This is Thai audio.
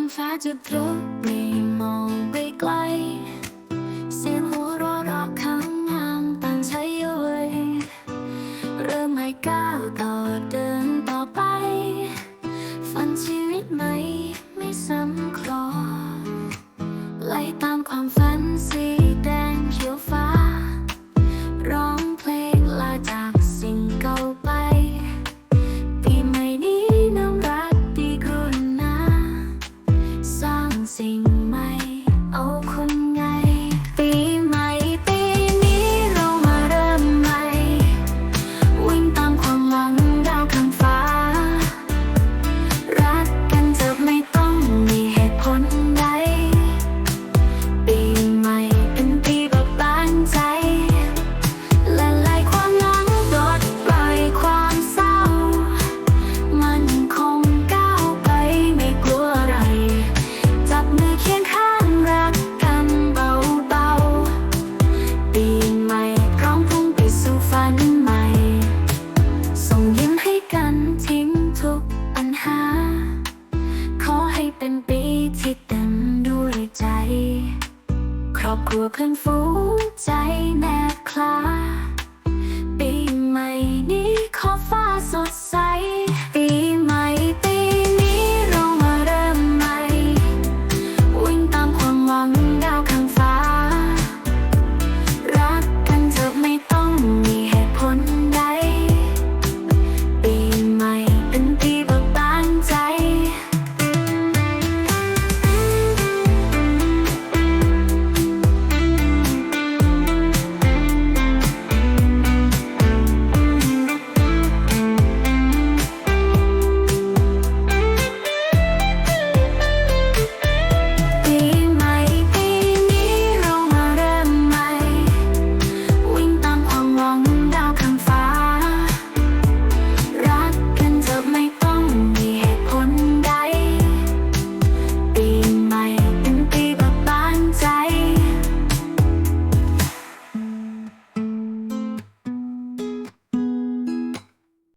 นฟ้าจะพลุไม่มองไปไกล เสียงหัวเราะรอบข้างงามต่างใช้ย่อยเริ่มให้ก้าวต่อเดินต่อไป ฝันชีวิตใหมไม่ซ้ำคลอไล่ตามความฝันสีแดงเขียวฟ้า เป็นปีที่เต็มด้วยใจ ครอบครัวเพื่อนฝูงใจแนบคลา